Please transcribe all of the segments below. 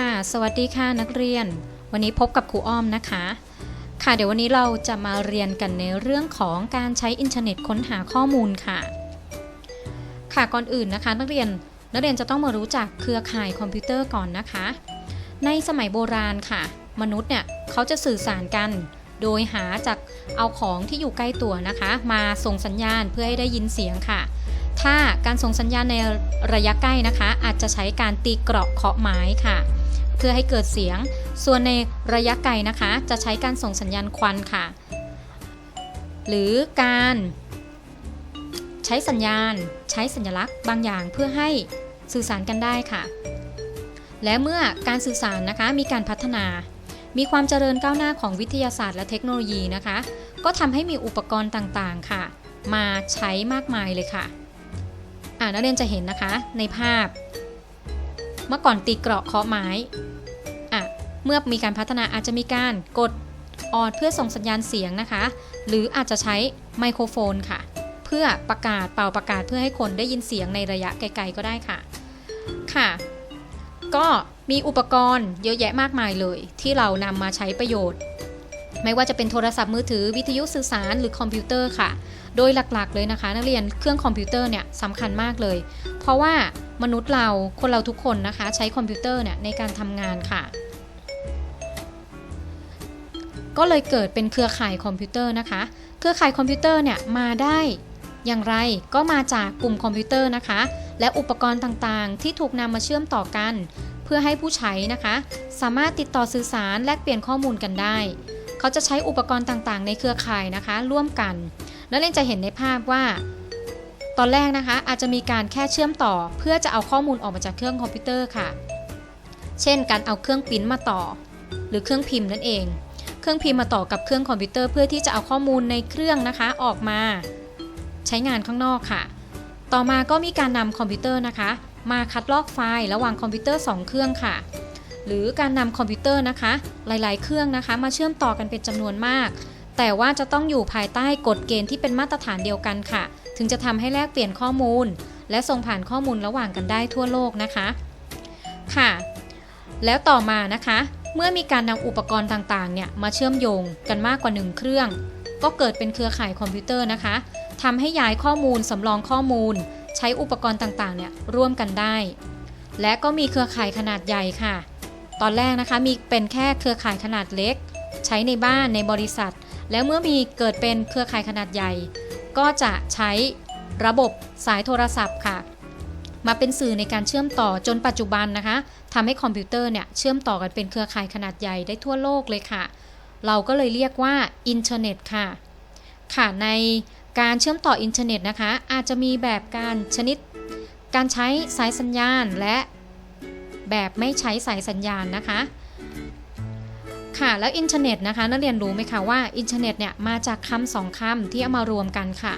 ค่ะ สวัสดีค่ะนักเรียน วันนี้พบกับครูอ้อมนะคะ ค่ะเดี๋ยววันนี้เราจะมาเรียนกันในเรื่องของการใช้อินเทอร์เน็ตค้นหาข้อมูลค่ะ ค่ะก่อนอื่นนะคะ นักเรียนนักเรียนจะต้องมารู้จักเครือข่ายคอมพิวเตอร์ก่อนนะคะ ในสมัยโบราณค่ะ มนุษย์เนี่ยเขาจะสื่อสารกัน โดยหาจากเอาของที่อยู่ใกล้ตัวนะคะ มาส่งสัญญาณเพื่อให้ได้ยินเสียงค่ะถ้าการส่งสัญญาณในระยะใกล้นะคะ อาจจะใช้การตีเกราะเคาะไม้ค่ะ เพื่อให้เกิดเสียง ส่วนในระยะไกลนะคะ จะใช้การส่งสัญญาณควันค่ะ หรือการใช้สัญญาณ ใช้สัญลักษณ์บางอย่างเพื่อให้สื่อสารกันได้ค่ะ และเมื่อการสื่อสารนะคะมีการพัฒนา มีความเจริญก้าวหน้าของวิทยาศาสตร์และเทคโนโลยีนะคะ ก็ทำให้มีอุปกรณ์ต่างๆค่ะ มาใช้มากมายเลยค่ะ อ่านักเรียนจะเห็นนะคะในภาพ เมื่อก่อนตีเกราะเคาะไม้อะเมื่อมีการพัฒนาอาจจะมีการกดออดเพื่อส่งสัญญาณเสียงนะคะ หรืออาจจะใช้ไมโครโฟนค่ะ เพื่อประกาศเป่าประกาศเพื่อให้คนได้ยินเสียงในระยะไกลๆก็ได้ค่ะ ค่ะ ก็มีอุปกรณ์เยอะแยะมากมายเลย ที่เรานำมาใช้ประโยชน์ ไม่ว่าจะเป็นโทรศัพท์มือถือวิทยุสื่อสารหรือคอมพิวเตอร์ค่ะ โดยหลักๆเลยนะคะ นักเรียนเครื่องคอมพิวเตอร์เนี่ยสำคัญมากเลย เพราะว่า มนุษย์เราคนเราทุกคนนะคะ ใช้คอมพิวเตอร์เนี่ยในการทำงานค่ะ ก็เลยเกิดเป็นเครือข่ายคอมพิวเตอร์นะคะ เครือข่ายคอมพิวเตอร์เนี่ยมาได้อย่างไรก็มาจากกลุ่มคอมพิวเตอร์นะคะ และอุปกรณ์ต่างๆ ที่ถูกนำมาเชื่อมต่อกัน เพื่อให้ผู้ใช้นะคะ สามารถติดต่อสื่อสารแลกเปลี่ยนข้อมูลกันได้ เขาจะใช้อุปกรณ์ต่างๆ ในเครือข่ายนะคะ ร่วมกัน นักเรียนจะเห็นในภาพว่า ตอนแรกนะคะอาจจะมีการแค่เชื่อมต่อ เพื่อจะเอาข้อมูลออกมาจากเครื่องคอมพิวเตอร์ค่ะ เช่น การเอาเครื่องปริ้นมาต่อ หรือเครื่องพิมพ์นั่นเอง เครื่องพิมพ์มาต่อกับเครื่องคอมพิวเตอร์เพื่อที่จะเอาข้อมูลในเครื่องนะคะออกมา ใช้งานข้างนอกค่ะ ต่อมาก็มีการนำคอมพิวเตอร์นะคะ มาคัดลอกไฟล์ระหว่างคอมพิวเตอร์ 2 เครื่องค่ะ หรือการนำคอมพิวเตอร์นะคะ หลาย ๆ เครื่องนะคะ มาเชื่อมต่อกันเป็นจำนวนมาก แต่ว่าจะต้องอยู่ภายใต้กฎเกณฑ์ที่เป็นมาตรฐานเดียวกันค่ะ ถึงจะทำให้แลกเปลี่ยนข้อมูล และส่งผ่านข้อมูลระหว่างกันได้ทั่วโลกนะคะ ค่ะ แล้วต่อมานะคะ เมื่อมีการนำอุปกรณ์ต่างๆ เนี่ยมาเชื่อมโยงกันมากกว่า 1 เครื่อง ก็เกิดเป็นเครือข่ายคอมพิวเตอร์นะคะทำให้ย้ายข้อมูลสำรองข้อมูล ใช้อุปกรณ์ต่างๆ เนี่ยร่วมกันได้ และก็มีเครือข่ายขนาดใหญ่ค่ะ ตอนแรกนะคะมีเป็นแค่เครือข่ายขนาดเล็ก ใช้ในบ้านในบริษัท แล้วเมื่อมีเกิดเป็นเครือข่ายขนาดใหญ่ ก็จะใช้ระบบสายโทรศัพท์ค่ะ มาเป็นสื่อในการเชื่อมต่อจนปัจจุบันนะคะทำให้คอมพิวเตอร์เนี่ยเชื่อมต่อกันเป็นเครือข่ายขนาดใหญ่ได้ทั่วโลกเลยค่ะ เราก็เลยเรียกว่าอินเทอร์เน็ตค่ะ ค่ะในการเชื่อมต่ออินเทอร์เน็ตนะคะ อาจจะมีแบบการชนิด การใช้สายสัญญาณและแบบไม่ใช้สายสัญญาณนะคะ ค่ะแล้วอินเทอร์เน็ตนะคะนักเรียนรู้ไหมคะว่าอินเทอร์เน็ตเนี่ยมาจากคำสองคำที่เอามารวมกันค่ะ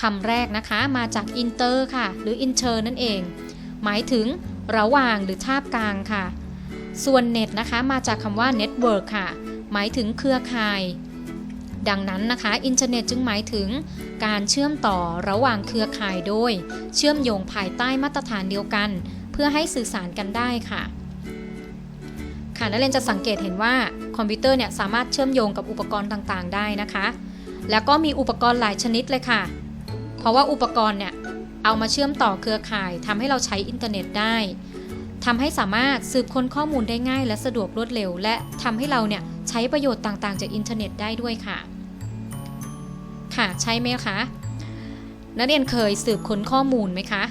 คำแรกนะคะมาจากอินเตอร์ค่ะ หรืออินเทอร์นั่นเอง หมายถึงระหว่างหรือทาบกลางค่ะ ส่วนเน็ตนะคะมาจากคำว่าเน็ตเวิร์กค่ะ หมายถึงเครือข่าย ดังนั้นนะคะ อินเทอร์เน็ตจึงหมายถึงการเชื่อมต่อระหว่างเครือข่ายโดย เชื่อมโยงภายใต้มาตรฐานเดียวกัน เพื่อให้สื่อสารกันได้ค่ะ ค่ะนักเรียนจะสังเกตเห็นว่าคอมพิวเตอร์เนี่ยสามารถเชื่อมโยงกับอุปกรณ์ต่างๆ ได้นะคะ แล้วก็มีอุปกรณ์หลายชนิดเลยค่ะ เพราะว่าอุปกรณ์เนี่ยเอามาเชื่อมต่อเครือข่ายทำให้เราใช้อินเทอร์เน็ตได้ทำให้สามารถสืบค้นข้อมูลได้ง่าย และสะดวกรวดเร็ว และทำให้เราเนี่ยใช้ประโยชน์ต่างๆ จากอินเทอร์เน็ตได้ด้วยค่ะ ค่ะใช่ไหมคะนักเรียนเคยสืบค้นข้อมูลไหมคะ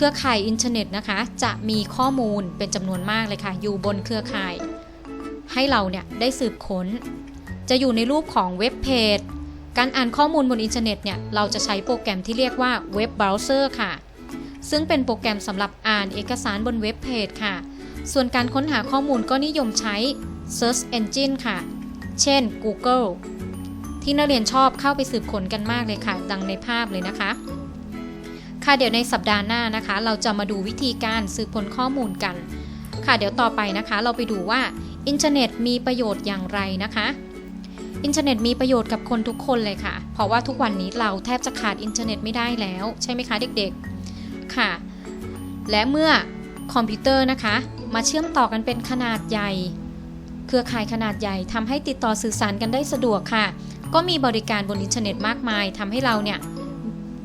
เครือข่ายอินเทอร์เน็ตนะคะ จะมีข้อมูลเป็นจำนวนมากเลยค่ะ อยู่บนเครือข่าย ให้เราเนี่ยได้สืบค้น จะอยู่ในรูปของเว็บเพจ การอ่านข้อมูลบนอินเทอร์เน็ตเนี่ยเราจะใช้โปรแกรมที่เรียกว่าเว็บเบราว์เซอร์ค่ะ ซึ่งเป็นโปรแกรมสำหรับอ่านเอกสารบนเว็บเพจค่ะ ส่วนการค้นหาข้อมูลก็นิยมใช้ Search Engine ค่ะ เช่น Google ที่นักเรียนชอบเข้าไปสืบค้นกันมากเลยค่ะ ดังในภาพเลยนะคะ ค่ะเดี๋ยวในสัปดาห์หน้านะคะ เราจะมาดูวิธีการสืบค้นข้อมูลกัน ค่ะเดี๋ยวต่อไปนะคะ เราไปดูว่าอินเทอร์เน็ตมีประโยชน์อย่างไรนะคะ อินเทอร์เน็ตมีประโยชน์กับคนทุกคนเลยค่ะ เพราะว่าทุกวันนี้เราแทบจะขาดอินเทอร์เน็ตไม่ได้แล้ว ใช่ไหมคะเด็กๆ ค่ะ และเมื่อคอมพิวเตอร์นะคะ มาเชื่อมต่อกันเป็นขนาดใหญ่ เครือข่ายขนาดใหญ่ทำให้ติดต่อสื่อสารกันได้สะดวกค่ะ ก็มีบริการบนอินเทอร์เน็ตมากมายทำให้เราเนี่ย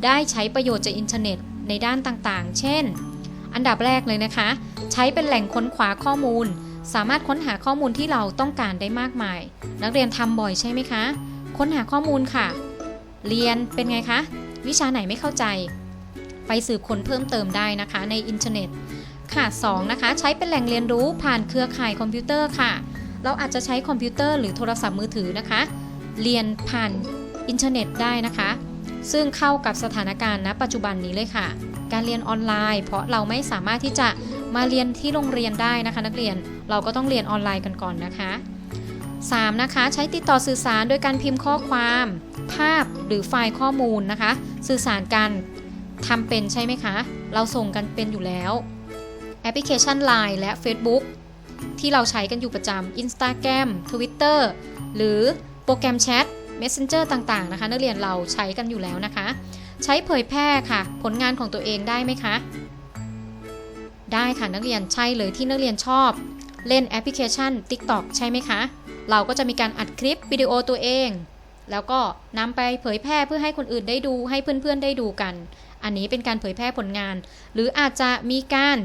ได้ใช้ประโยชน์จากอินเทอร์เน็ตในด้านต่างๆ เช่น อันดับแรกเลยนะคะ ใช้เป็นแหล่งค้นคว้าข้อมูล สามารถค้นหาข้อมูลที่เราต้องการได้มากมาย นักเรียนทำบ่อยใช่ไหมคะ ค้นหาข้อมูลค่ะ เรียนเป็นไงคะ วิชาไหนไม่เข้าใจ ไปสืบค้นเพิ่มเติมได้นะคะ ในอินเทอร์เน็ตค่ะ 2 นะคะ ใช้เป็นแหล่งเรียนรู้ผ่านเครือข่ายคอมพิวเตอร์ค่ะ เราอาจจะใช้คอมพิวเตอร์หรือโทรศัพท์มือถือนะคะ เรียนผ่านอินเทอร์เน็ตได้นะคะ ซึ่งเข้ากับสถานการณ์ณปัจจุบันนี้เลยค่ะ การเรียนออนไลน์ เพราะเราไม่สามารถที่จะมาเรียนที่โรงเรียนได้นะคะ นักเรียนเราก็ต้องเรียนออนไลน์กันก่อนนะคะ 3. นะคะใช้ติดต่อสื่อสารโดยการพิมพ์ข้อความ ภาพหรือไฟล์ข้อมูลนะคะ สื่อสารกันทำเป็นใช่ไหมคะ เราส่งกันเป็นอยู่แล้วแอปพลิเคชัน Line และ Facebook ที่เราใช้กันอยู่ประจำ Instagram Twitter หรือโปรแกรมแชท Messenger ต่างๆนะคะนักเรียนเราใช้กันอยู่แล้วนะคะ ใช้เผยแพร่ค่ะ ผลงานของตัวเองได้ไหมคะ ได้ค่ะนักเรียนใช่เลยที่นักเรียนชอบ เล่นแอปพลิเคชัน TikTok ใช่ไหมคะ เราก็จะมีการอัดคลิปวิดีโอตัวเอง แล้วก็นำไปเผยแพร่เพื่อให้คนอื่นได้ดูให้เพื่อนๆได้ดูกัน อันนี้เป็นการเผยแพร่ผลงาน หรืออาจจะมีการ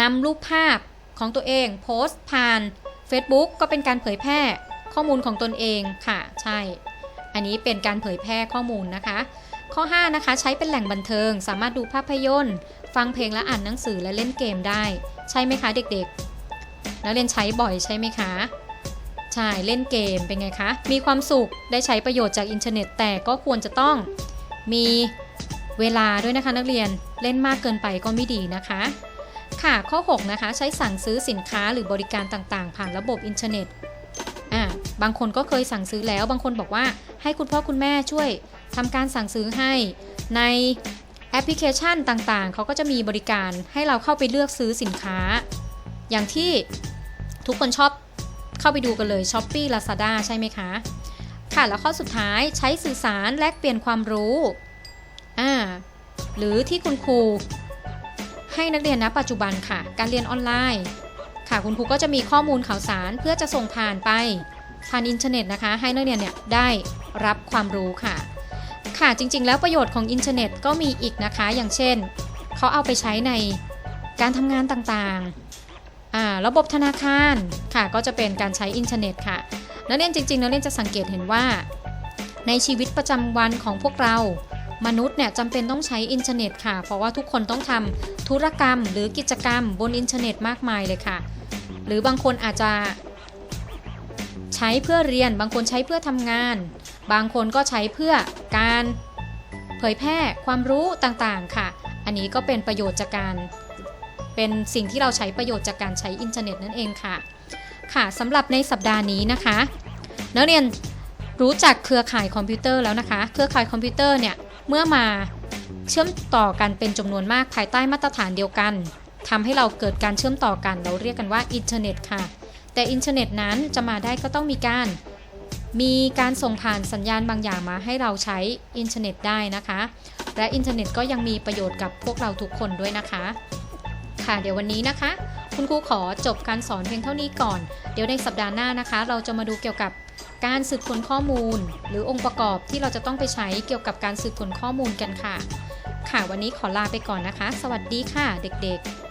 นำรูปภาพของตัวเองโพสต์ผ่าน Facebook ก็เป็นการเผยแพร่ ข้อมูลของตนเองค่ะ ใช่ อันนี้เป็นการเผยแพร่ข้อมูลนะคะ ข้อ 5 นะคะ ใช้เป็นแหล่งบันเทิง สามารถดูภาพยนตร์ ฟังเพลงและอ่านหนังสือและเล่นเกมได้ ใช่ไหมคะเด็กๆ นักเรียนใช้บ่อยใช่ไหมคะ ใช่ เล่นเกมเป็นไงคะ มีความสุข ได้ใช้ประโยชน์จากอินเทอร์เน็ต แต่ก็ควรจะต้องมีเวลาด้วยนะคะนักเรียน เล่นมากเกินไปก็ไม่ดีนะคะค่ะข้อ 6 นะคะ ใช้สั่งซื้อสินค้าหรือบริการต่างๆ ผ่านระบบอินเทอร์เน็ต บางคนก็เคยสั่งซื้อแล้ว บางคนบอกว่าให้คุณพ่อคุณแม่ช่วยทำการสั่งซื้อให้ในแอปพลิเคชันต่างๆ เขาก็จะมีบริการให้เราเข้าไปเลือกซื้อสินค้า อย่างที่ทุกคนชอบเข้าไปดูกันเลย s h อ p e e Lazada ใช่ไหมคะ ค่ะ แล้วข้อสุดท้ายใช้สื่อสารแลกเปลี่ยนความรู้ อ่า หรือที่คุณครูให้นักเรียนณปัจจุบันค่ะ การเรียนออนไลน์ ค่ะ คุณครูก็จะมีข้อมูลข่าวสารเพื่อจะส่งผ่านไป ผ่านอินเทอร์เน็ตนะคะ ให้นักเรียนเนี่ยได้รับความรู้ค่ะ ค่ะจริงๆ แล้วประโยชน์ของอินเทอร์เน็ตก็มีอีกนะคะ อย่างเช่นเขาเอาไปใช้ในการทำงานต่างๆอ่าระบบธนาคารค่ะ ก็จะเป็นการใช้อินเทอร์เน็ตค่ะ นักเรียนจริงๆ นักเรียนจะสังเกตเห็นว่า ในชีวิตประจำวันของพวกเรามนุษย์เนี่ยจำเป็นต้องใช้อินเทอร์เน็ตค่ะ เพราะว่าทุกคนต้องทำธุรกรรมหรือกิจกรรมบนอินเทอร์เน็ตมากมายเลยค่ะ หรือบางคนอาจจะ ใช้เพื่อเรียน บางคนใช้เพื่อทำงาน บางคนก็ใช้เพื่อการเผยแพร่ความรู้ต่างๆค่ะ อันนี้ก็เป็นประโยชน์จากการ เป็นสิ่งที่เราใช้ประโยชน์จากการใช้อินเทอร์เน็ตนั่นเองค่ะ ค่ะสำหรับในสัปดาห์นี้นะคะ นักเรียนรู้จักเครือข่ายคอมพิวเตอร์แล้วนะคะ เครือข่ายคอมพิวเตอร์เนี่ยเมื่อมาเชื่อมต่อกันเป็นจำนวนมากภายใต้มาตรฐานเดียวกันทำให้เราเกิดการเชื่อมต่อกัน เราเรียกกันว่าอินเทอร์เน็ตค่ะ แต่อินเทอร์เน็ตนั้นจะมาได้ก็ต้องมีการ มีการส่งผ่านสัญญาณบางอย่างมาให้เราใช้อินเทอร์เน็ตได้นะคะ และอินเทอร์เน็ตก็ยังมีประโยชน์กับพวกเราทุกคนด้วยนะคะ ค่ะเดี๋ยววันนี้นะคะ คุณครูขอจบการสอนเพียงเท่านี้ก่อน เดี๋ยวในสัปดาห์หน้านะคะ เราจะมาดูเกี่ยวกับการสืบค้นข้อมูล หรือองค์ประกอบที่เราจะต้องไปใช้เกี่ยวกับการสืบค้นข้อมูลกันค่ะ ค่ะวันนี้ขอลาไปก่อนนะคะ สวัสดีค่ะเด็กๆ